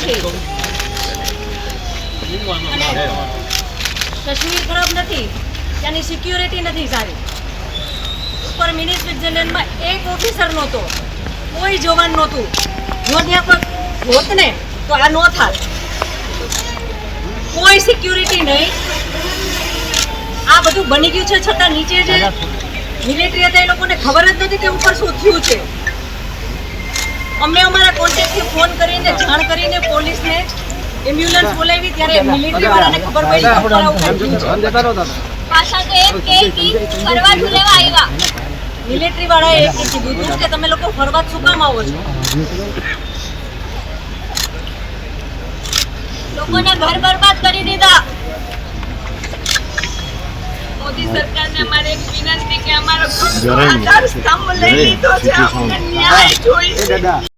છે. અને કાશ્મીર ખરાબ નથી. ત્યાંની સિક્યુરિટી નથી સારી. ઉપર મિની સ્વિટ્ઝરલેન્ડમાં એક ઓફિસર નહોતો. કોઈ જવાન નહોતું. જો ત્યાં કોઈ હોત ને તો આ નો થાત. કોઈ સિક્યુરિટી નહીં. આ બધું બની ગયું છે. છતાં નીચે જે મિલિટરી હતા એ લોકોને ખબર જ નથી કે ઉપર શું થયું છે. અમે અમારા કોન્ટેક્ટથી ફોન કરીને જાણ કરીને પોલીસને એમ્બ્યુલન્સ બોલાવી ત્યારે મિલિટરી વાળાને ખબર પડી કે ઉપર પાછા તો એમ કે ફરવા ઝુલેવા આવ્યા. મિલિટરી વાળાએ એ કીધું કે તમે લોકો ફરવા શું કામ આવો છો? લોકોના ઘર બરબાદ કરી દીધા. મોદી સરકારને અમારે એક વિનંતી કે અમારો આધાર સ્તંભ લઈ લીધો છે. અમને ન્યાય જોઈએ